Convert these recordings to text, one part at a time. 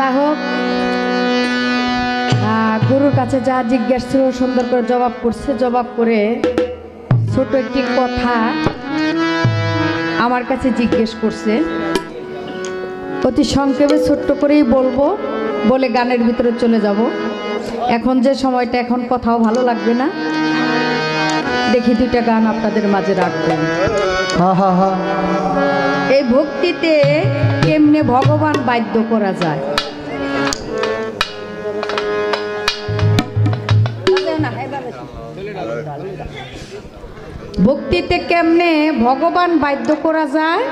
যা হোক গুরুর কাছে যা জিজ্ঞেস ছিল সুন্দর করে জবাব করছে। জবাব করে ছোট একটি কথা আমার কাছে জিজ্ঞেস করছে। অতি সংক্ষেপে ছোট্ট করেই বলব বলে গানের ভিতরে চলে যাব। এখন যে সময়টা এখন কথাও ভালো লাগবে না। দেখি দুইটা গান আপনাদের মাঝে রাখবেন এই ভক্তিতে কেমনে ভগবান বাধ্য করা যায়? ভক্তিতে কেমনে ভগবান বাধ্য করা যায়?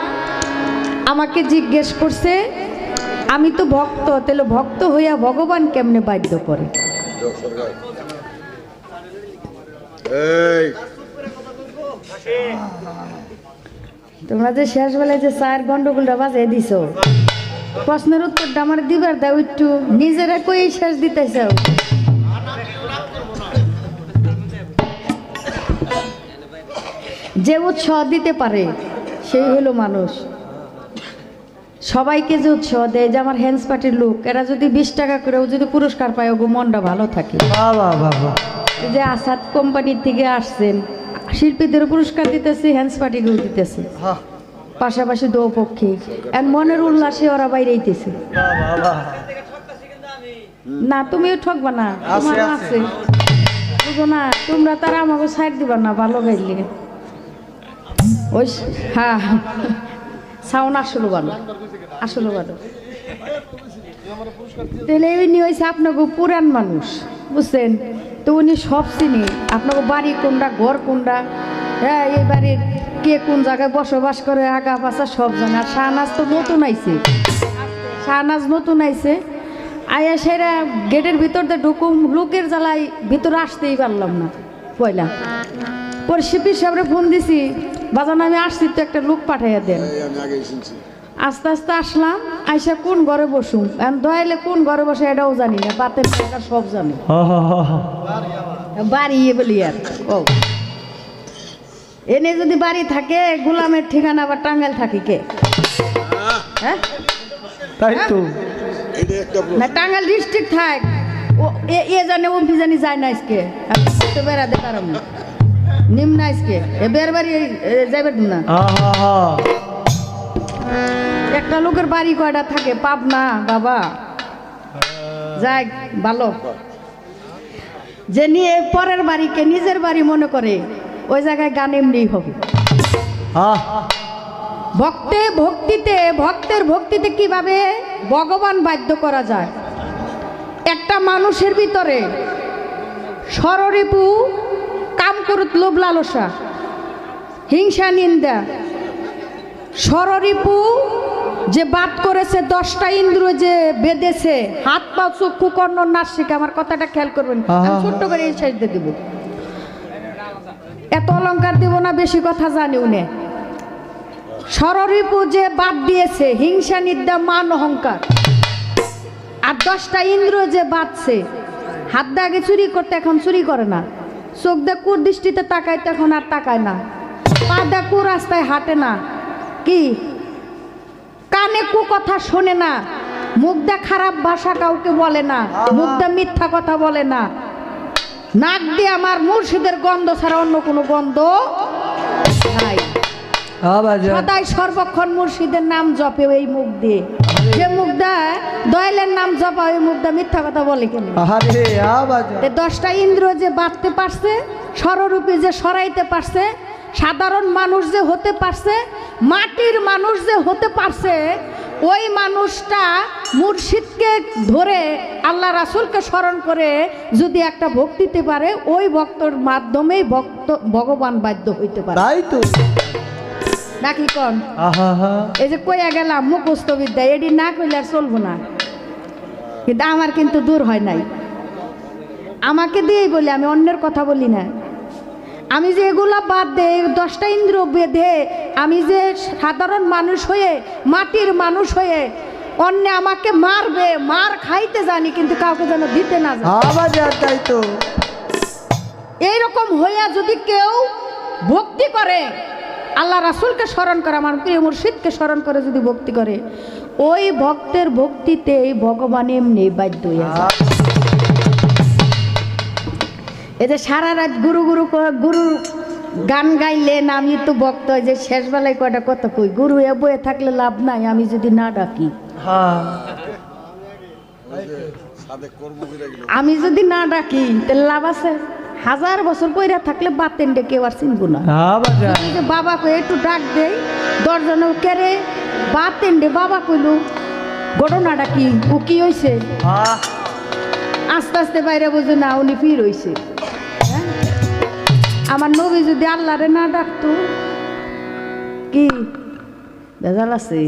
আমাকে জিজ্ঞেস করছে আমি তো ভক্ত তাহলে ভক্ত হইয়া ভগবান কেমনে বাধ্য করে? তোমরা যে শেষ বেলায় যে চার গন্ডগোলটা বাজাই দিছ প্রশ্নের উত্তরটা আমার দিবার দাও একটু নিজেরা কই শেষ দিতেছ। যে উৎসাহ দিতে পারে সেই হলো মানুষ। সবাইকে যে উৎসাহ দেয় যে আমার হ্যান্ডস পার্টির লোক এরা যদি বিশ টাকা করেও যদি পুরস্কার পায় ওগো মনটা ভালো থাকে। যে আসাদ কোম্পানির থেকে আসছেন শিল্পীদের পুরস্কার দিতেছে হ্যান্ডস পার্টিকেও দিতেছে। পাশাপাশি দো পক্ষে আর মনের উল্লাসে ওরা বাইরে আইতেছে। বাহ বাহ বাহ না তুমিও ঠকবা না তোমার আছে। আছে। বুঝো না তোমরা তারা আমাকে সাইড দিবা না ভালো গাইলে। ওই হ্যাঁ। সাউন্ড আসলো ভালো আসলো ভালো তাহলে উনি হয়েছে আপনাকে পুরান মানুষ, বুঝছেন? তো উনি সব চিনি। আপনাকে বাড়ি কোনটা, ঘর কোনটা? হ্যাঁ এই বাড়ির কে কোন জায়গায় বসবাস করে, আগা পাশা সব জানে। আর শাহনাজ তো নতুন আইছে। শাহনাজ নতুন আইছে। আয়া সেরা গেটের ভিতর দিয়ে ঢুকুম, লোকের জ্বালায় ভিতরে আসতেই পারলাম না, পয়লা। পরে শিপির সাহেবরে ফোন দিছি বাজান আমি আসছি তো একটা লোক পাঠাইয়া দেন। এই আমি আগে শুনছি। আস্তে আস্তে আসলাম আইসা কোন ঘরে বসুম? এখন দয়ালে কোন ঘরে বসে এটাও জানি না বাতের টাকা সব জানি। হা হা হা হা। বাড়ি ইয়ে বলি আর ও। এনে যদি বাড়ি থাকে গোলামের ঠিকানা বা টাঙ্গাল থাকি কে? হ্যাঁ? তাই তো। এটা একটা প্রশ্ন। না টাঙ্গাল ডিস্ট্রিক্ট থাক। ও এ জানে ওমফি জানি যায় না আজকে। বেড়াতে পারম না। না আজকে। এ বের বাড়ি এ, না। একটা লোকের বাড়ি কয়টা থাকে? পাবনা বাবা। যাক ভালো। যে নিয়ে পরের বাড়িকে নিজের বাড়ি মনে করে ওই জায়গায় গান এমনি হবে। ভক্তে ভক্তিতে ভক্তের ভক্তিতে কীভাবে ভগবান বাধ্য করা যায়? একটা মানুষের ভিতরে সররিপু কাম করুত লোভ লালসা হিংসা নিন্দা। সররিপু যে বাদ করেছে দশটা ইন্দ্র যে বেঁধেছে হাত পা চক্ষু কর্ণ নাসিক আমার কথাটা খেয়াল করবেন। ছোট্ট করে এই সাইড দিয়ে দেবো। এত অলংকার দেব না বেশি কথা জানিও নে সররিপু যে বাদ দিয়েছে হিংসা নিদ্যা মান অহংকার। আর দশটা ইন্দ্র যে বাঁধছে হাত দিয়ে আগে চুরি করতে এখন চুরি করে না। চোখ দিয়ে কুর দৃষ্টিতে তাকায় তখন আর তাকায় না। পা দিয়ে কু রাস্তায় হাঁটে না। কি? কানে কু কথা শোনে না। মুখ দিয়ে খারাপ ভাষা কাউকে বলে না। মুখ দিয়ে মিথ্যা কথা বলে না। নাক দিয়ে আমার মুর্শিদের গন্ধ ছাড়া অন্য কোনো গন্ধ নাই। সদাই সর্বক্ষণ মুর্শিদের নাম জপে এই মুখ দিয়ে। যে দেয় দয়ালের নাম জপা ওই মুখ মিথ্যা কথা বলে কেন? দশটা ইন্দ্র যে বাঁধতে পারছে স্বরূপে যে সরাইতে পারছে সাধারণ মানুষ যে হতে পারছে মাটির মানুষ যে হতে পারছে ওই মানুষটা মুর্শিদকে ধরে আল্লাহ রাসুলকে স্মরণ করে যদি একটা ভক্তিতে পারে ওই ভক্তর মাধ্যমেই ভক্ত ভগবান বাধ্য হইতে পারে। তাই তো। নাকি কন এই যে কইয়া গেলাম মুখস্থ বিদ্যা এটি না কইলে আর চলবো না। কিন্তু আমার কিন্তু দূর হয় নাই। আমাকে দিয়েই বলি আমি অন্যের কথা বলি না। আমি যে এগুলা বাদ দে দশটা ইন্দ্র বেঁধে আমি যে সাধারণ মানুষ হয়ে মাটির মানুষ হয়ে অন্য আমাকে মারবে মার খাইতে জানি কিন্তু কাউকে যেন দিতে না তাই তো। এইরকম হইয়া যদি কেউ ভক্তি করে আল্লাহ রাসুলকে স্মরণ করে আমার প্রিয় মুর্শিদকে স্মরণ করে যদি ভক্তি করে। ওই ভক্তের ভক্তিতে ভগবান এমনি বাধ্য হয়ে। এই যে সারা রাত গুরু গুরু গুরু গান গাইলেন আমি তো ভক্ত হই যে শেষ বেলায় কয়টা কত কই গুরু এ বয়ে থাকলে লাভ নাই আমি যদি না ডাকি। হ্যাঁ। আমি যদি না ডাকি তাহলে লাভ আছে। হাজার বছর পইরা থাকলে বাতেন ডে কেউ আর চিনবো না। বাজান। বাবাকে একটু ডাক দেই দশজনে কেরে বাতেন ডে বাবা কইলো ঘটনাটা কি? ও কি হয়েছে হ্যাঁ আস্তে আস্তে বাইরে বুঝে না উনি ফির হইছে। হ্যাঁ? আমার নবী যদি আল্লাহরে না ডাকতো কি? বেজাল আছে।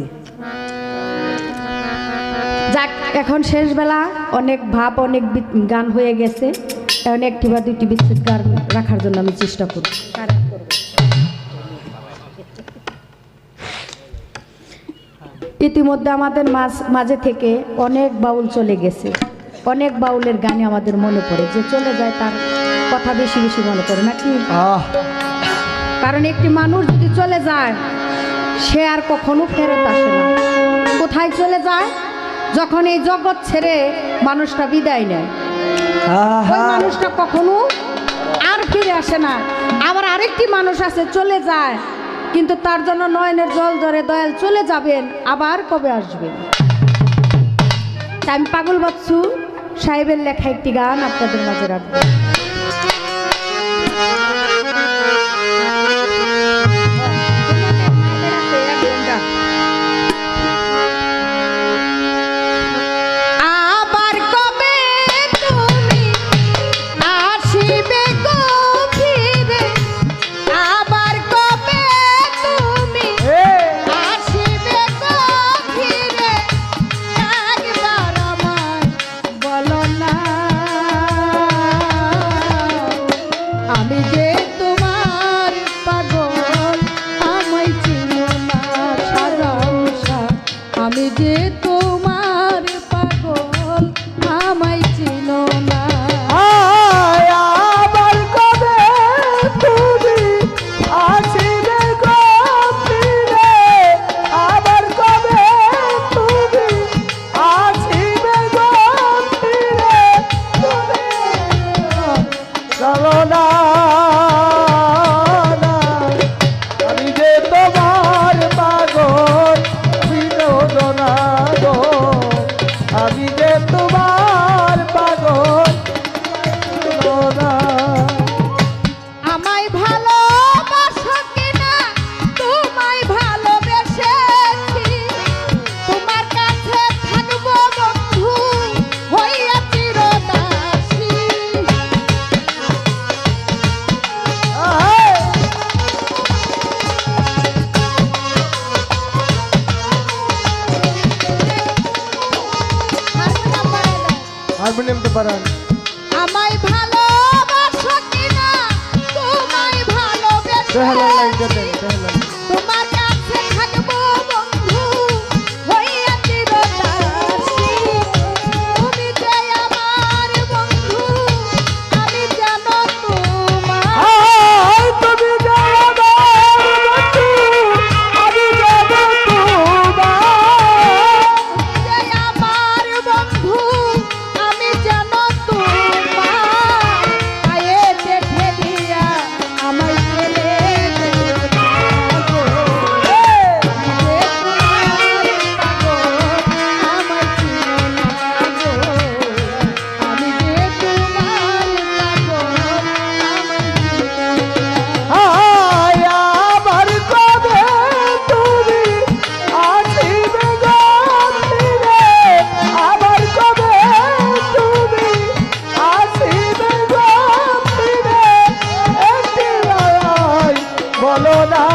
যাক এখন শেষ বেলা অনেক ভাব অনেক গান হয়ে গেছে। এখন একটি বা দুইটি গান রাখার জন্য আমি চেষ্টা করব। ইতিমধ্যে আমাদের মাঝ মাঝে থেকে অনেক বাউল চলে গেছে। অনেক বাউলের গানে আমাদের মনে পড়ে। যে চলে যায় তার কথা বেশি বেশি মনে পড়ে নাকি? কারণ একটি মানুষ যদি চলে যায় সে আর কখনো ফেরত আসে না। কোথায় চলে যায়? যখন এই জগৎ ছেড়ে মানুষটা বিদায় নেয়। মানুষটা কখনো আর ফিরে আসে না। আবার আরেকটি মানুষ আছে, চলে যায়। কিন্তু তার জন্য নয়নের জল ধরে দয়াল চলে যাবেন, আবার কবে আসবেন? আমি পাগল বাচ্চু সাহেবের লেখা একটি গান আপনাদের মাঝে রাখব। আমি যে তোমার বাড়ান আমায় ভালোবাসো কিনা? তোমায় বলো না